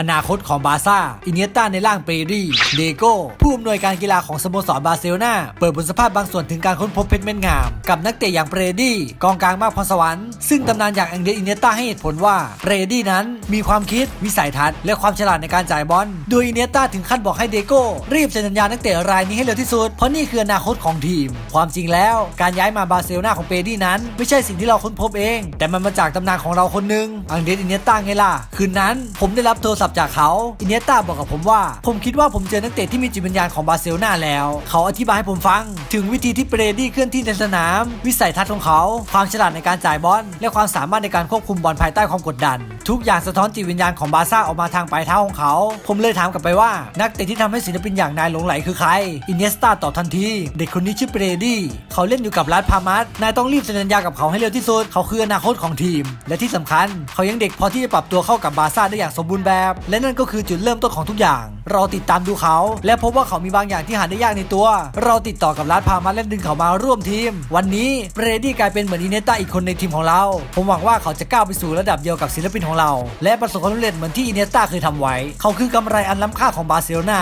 อนาคตของบาร์ซ่า อินเนยต้าในร่างเปรีเดโก้ ผู้อำนวยการกีฬาของสโมสรบาร์เซโลนาเปิดบทสัมภาษณ์บางส่วนถึงการค้นพบเพชรเม็ดงาม กับนักเตะอย่างเปรดี้กองกลางมากพรสวรรค์ ซึ่งตำนานอย่างแองเดรอินเนยต้าให้เหตุผลว่าเปรดี้นั้นมีความคิด วิสัยทัศน์ และความฉลาดในการจ่ายบอล โดยอินเนยต้าถึงขั้นบอกให้เดโก้ รีบเซ็นสัญญานักเตะรายนี้ให้เร็วที่สุด เพราะนี่คืออนาคตของทีม ความจริงแล้ว การย้ายมาบาร์เซโลนาของเปรดี้นั้น ไม่ใช่สิ่งที่เราค้นพบเอง แต่มันมาจากตำนานของเราคนหนึ่งอังเดรอินเนยต้าไงล่ะคืนนั้นผมได้รับโทรศัพท์จากเขาอินเนต้าบอกกับผมว่า ผมคิดว่าผมเจอนักเตะที่มีจิตวิญญาณของบาร์เซโลนาแล้ว เขาอธิบายให้ผมฟัง ถึงวิธีที่เปรดี้เคลื่อนที่ในสนาม วิสัยทัศน์ของเขา ความฉลาดในการจ่ายบอลและความสามารถในการควบคุมบอลภายใต้ความกดดัน ทุกอย่างสะท้อนจิตวิญญาณของบาซ่าออกมาทางปลายเท้าของเขา ผมเลยถามกลับไปว่า นักเตะที่ทำให้ศิลปินอย่างนายหลงไหลคือใคร อินเนสตาตอบทันที เด็กคนนี้ชื่อเปรดี้ เขาเล่นอยู่กับรัฐพามัสนายต้องรีบเซ็นสัญญากับเขาให้เร็วที่สุด เขาคืออนาคตของทีม และที่สำคัญ เขายังเด็กพอที่จะปรับตัวเข้ากับบาซ่าได้อย่างสมบูรณ์แบบ และนั่นก็คือจุดเริ่มต้นของทุกอย่างเราติดตามดูเขา และพบว่าเขามีบางอย่างที่หาได้ยากในตัว เราติดต่อกับรัฐพามัสและดึงเขามาร่วมทีม วันนี้เบรดี้กลายเป็นเหมือนอินเนต้าอีกคนในทีมของเรา ผมหวังว่าเขาจะก้าวไปสู่ระดับเดียวกับศิลปินของเรา และประสบความสำเร็จเหมือนที่อินเนต้าเคยทำไว้ เขาคือกำไรอันล้ำค่าของบาร์เซโลนา